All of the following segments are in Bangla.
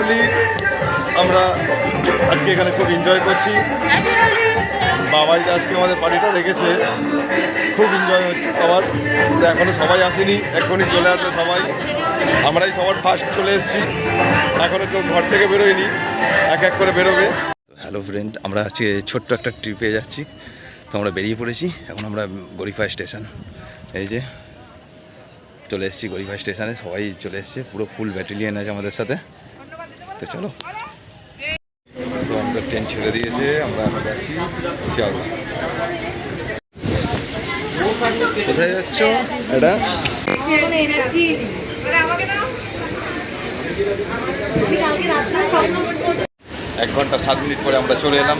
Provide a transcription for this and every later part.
হোলি আমরা আজকে এখানে খুব এনজয় করছি। বাবাই আজকে আমাদের পার্টিটা রেখেছে। খুব এনজয় হচ্ছে সবার। এখনও সবাই আসেনি, এখনই চলে আসবে সবাই। আমরাই সবার ফার্স্ট চলে এসেছি। এখনও কেউ ঘর থেকে বেরোয়নি, এক এক করে বেরোবে। হ্যালো ফ্রেন্ড আমরা আজকে ছোট্ট একটা ট্রিপে যাচ্ছি। তো আমরা বেরিয়ে পড়েছি, এখন আমরা গরিফা স্টেশন। এই যে, চলে এসেছি গরিফা স্টেশনে, সবাই চলে এসছে, পুরো ফুল ব্যাটালিয়ান আছে আমাদের সাথে। তো চলো। তো আমাদের ট্রেন ছেড়ে দিয়েছে আমরা এখন যাচ্ছি শিয়ালদা। কোথায় যাচ্ছ? এটা? এক ঘণ্টা সাত মিনিট পরে আমরা চলে এলাম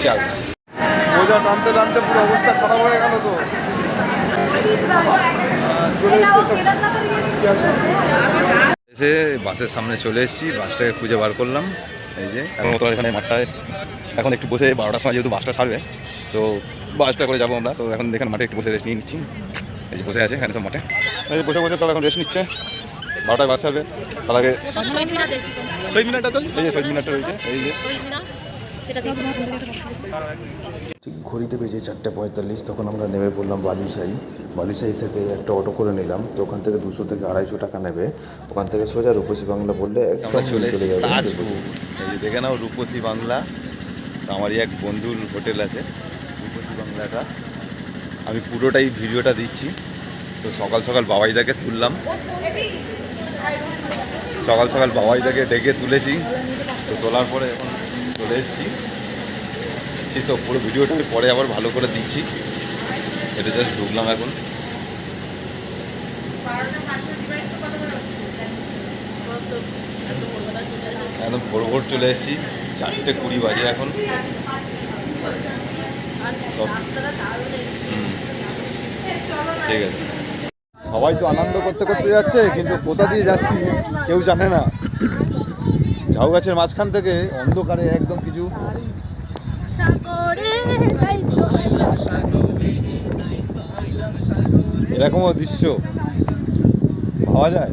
শিয়ালদা। বোঝা টানতে টানতে পুরো অবস্থা খারাপ হয়ে গেল তো। এসে বাসের সামনে চলে এসেছি বাসটাকে খুঁজে বার করলাম। এই যে এখন তো এখানে মাঠটায় এখন একটু বসে বারোটার সময় যেহেতু বাসটা ছাড়বে তো বাসটা করে যাব আমরা। তো এখন এখানে মাঠে একটু বসে রেস্ট নিয়ে নিচ্ছি। এই যে বসে আছে এখানে সব মাঠে। এই যে বসে বসে সব এখন রেস্ট নিচ্ছে। বারোটায় বাস ছাড়বে তার আগে এই যে শহীদ মিনারটা রয়েছে এই যে। ঠিক ঘড়িতে বেজে চারটে পঁয়তাল্লিশ তখন আমরা নেমে পড়লাম বালুশাহী। বালুশাহী থেকে একটা অটো করে নিলাম তো ওখান থেকে দুশো থেকে আড়াইশো টাকা নেবে। ওখান থেকে সোজা রূপসী বাংলা বললে চলে চলে যাবে। এই যে দেখে নাও রূপসী বাংলা। তো আমারই এক বন্ধুর হোটেল আছে রূপসী বাংলাটা। আমি পুরোটাই ভিডিওটা দিচ্ছি। তো সকাল সকাল বাবাইদাকে তুললাম। সকাল সকাল বাবাইদাকে ডেকে তুলেছি। তো তোলার পরে এখন চলে এসেছি। এসেছি তো পুরো ভিডিওটা, আমি পরে আবার ভালো করে দিচ্ছি। এটা জাস্ট ঢুকলাম এখন। একদম ভোর ভোর চলে এসেছি, চারটে কুড়ি বাজে এখন। সব ঠিক আছে। সবাই তো আনন্দ করতে করতে যাচ্ছে, কিন্তু কোথা দিয়ে যাচ্ছি কেউ জানে না। ঝাউ গাছের মাঝখান থেকে অন্ধকারে একদম কিছু এরকমও দৃশ্য। পাওয়া যায়?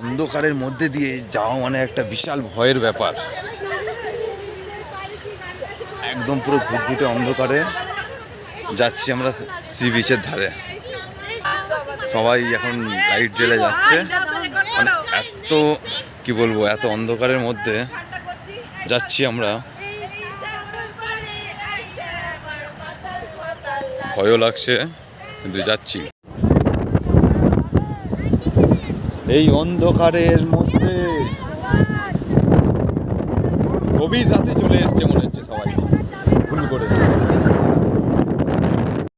অন্ধকারের মধ্যে দিয়ে যাওয়া মানে একটা বিশাল ভয়ের ব্যাপার। একদম পুরো ঘুটঘুটে অন্ধকারে যাচ্ছি আমরা সি বিচের ধারে। সবাই এখন লাইট জ্বেলে যাচ্ছে। মানে এত, কি বলব, এত অন্ধকারের মধ্যে যাচ্ছি আমরা। ভয়ও লাগছে কিন্তু যাচ্ছি। এই অন্ধকারের মধ্যে গভীর রাতে চলে এসছে মনে হচ্ছে সবাই ভুল করে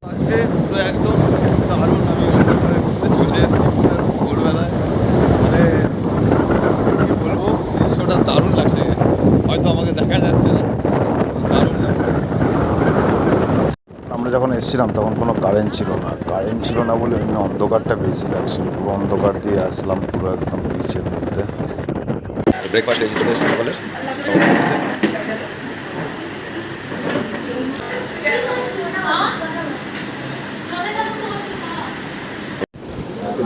লাগছে পুরো একদম দারুণ আমি অন্ধকারের মধ্যে চলে এসেছি পুরো ভোরবেলায় মানে কি বলব দৃশ্যটা দারুণ লাগছে হয়তো আমাকে দেখা যাচ্ছে না দারুণ লাগছে আমরা যখন এসেছিলাম তখন কোনো কারেন্ট ছিল না। কারেন্ট ছিল না বলে এমনি অন্ধকারটা বেশি লাগছিল। পুরো অন্ধকার দিয়ে আসলাম পুরো একদম বিচের মধ্যে। ব্রেকফাস্ট সকালে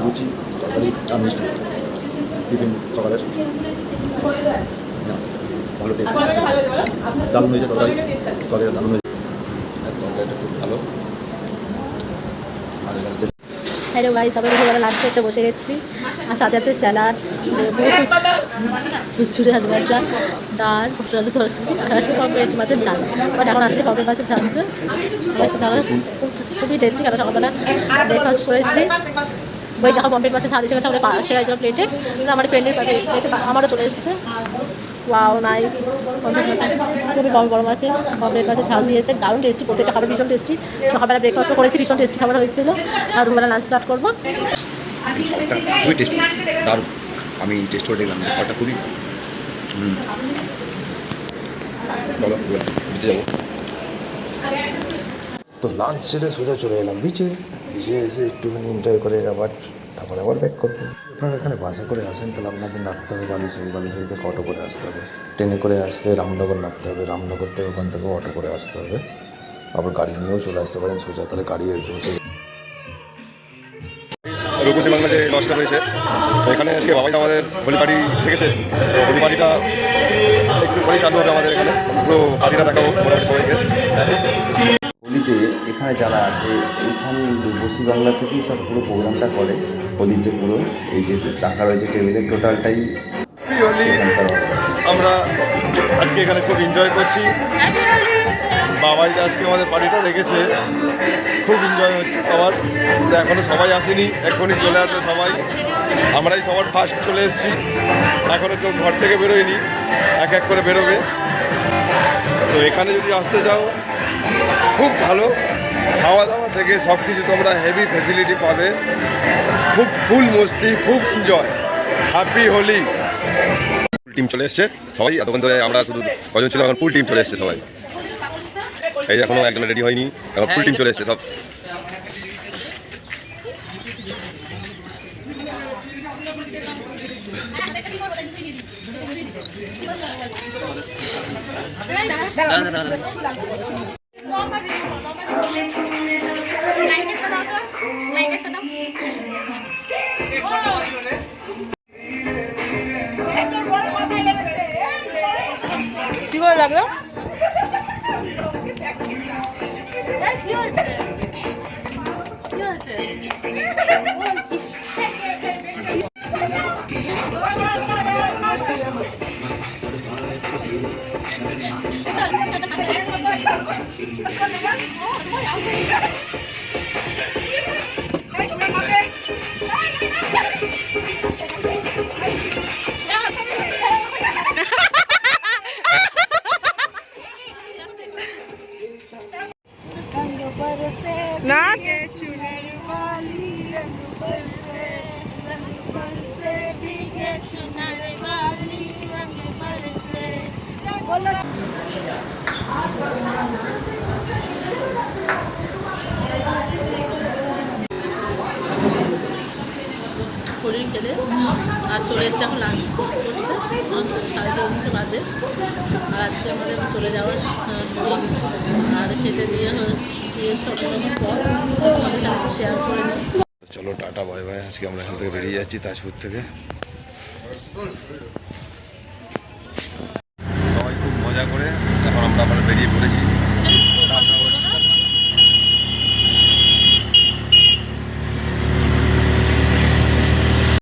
লুচি তরকারি আর মিষ্টি। টিফিন সকালের। ভালো টেস্ট দারুণ হয়েছে তরকারি। চলে দারুণ হয়েছে। হ্যালো ভাই সবাই দুপুরবেলা লাঞ্চ করতে বসে গেছি। আর সাথে আছে স্যালাড চুচুড়ি আলু ভাজা, ডাল আলু মাছের ঝাল। বাট এখন আসলে মাছের খুবই টেস্টি কারণ সকালবেলা ব্রেকফাস্ট করেছি। ওই যখন পমফ্রেট মাছের ঝাল এসে আমাদের পাশে একজন প্লেটে আমার ফ্রেন্ডের আমারও চলে এসেছে। ওয়াও পমফ্রেট মাছের খুবই বড় বড় মাছের পমফ্রেট মাছের ঝাল দিয়েছে দারুণ টেস্টি প্রত্যেকটা খাবার ভীষণ টেস্টি সকালবেলা ব্রেকফাস্ট করেছি ভীষণ টেস্টি খাবার হয়েছিল। আর দুপুরবেলা লাঞ্চ স্টার্ট করব। খাবারটা খুবই টেস্টি দারুণ। আমি টেস্ট করে দেখলাম খাবারটা খুবই বলো বলো, যাব। তো লাঞ্চ সেরে সোজা চলে এলাম বিচে। বিচে এসে একটুখানি এনজয় করে আবার তারপরে আবার ব্যাক করব। আপনারা এখানে বাসে করে আসেন, তাহলে আপনাদের নামতে হবে বালুশাহী বালুশাহী থেকে অটো করে আসতে হবে। ট্রেনে করে আসলে রামনগর নামতে হবে, রামনগর থেকে ওখান থেকে অটো করে আসতে হবে। আবার গাড়ি নিয়েও চলে আসতে পারেন, সোজা তাহলে গাড়ি সোজা রূপসী বাংলা যে লজটা রয়েছে। এখানে আজকে বাবাই আমাদের হোলি পার্টি দেখেছে। তো হোলি পার্টিটা একটু পরেই চালু হবে আমাদের এখানে। পুরো পার্টিটা দেখাবো সবাইকে। এখানে যারা আসে এখান রূপসী বাংলা থেকেই সব পুরো প্রোগ্রামটা করে। হোলিতে পুরো এই যে রাখা রয়েছে টেবিলে টোটালটাই আমরা আজকে এখানে খুব এনজয় করছি। বাবাই আজকে আমাদের পার্টিটা দেখেছে খুব এনজয় হচ্ছে সবার। এখনও সবাই আসেনি এখনই চলে আসবে সবাই। আমরাই সবার ফার্স্ট চলে এসেছি। এখনও কেউ ঘর থেকে বেরোয়নি এক এক করে বেরোবে। তো এখানে যদি আসতে চাও খুব ভালো। খাওয়া দাওয়া থেকে সব কিছু তোমরা হেভি ফেসিলিটি পাবে। খুব ফুল মস্তি, খুব এনজয় হ্যাপি হোলি টিম চলে এসছে। সবাই এতক্ষণ ধরে আমরা শুধু কজন ছিল, এখন ফুল টিম চলে এসছে সবাই। এই এখনও একজন রেডি হয়নি, এখন ফুল টিম চলে এসছে সব। কি করে লাগল? আর চলে এসছে এখন লাঞ্চ করতে। সাড়ে তিনটে বাজে। আর আজকে আমাদের চলে যাওয়ার দিন। আর খেতে দিয়ে দিয়েছে অনেকদিন পর তোমাদের সাথে শেয়ার করে নিই। চলো, টাটা বাই বাই আজকে আমরা এখান থেকে বেরিয়ে যাচ্ছি তাজপুর থেকে। সবাই খুব মজা করে এখন আমরা আবার বেরিয়ে পড়েছি।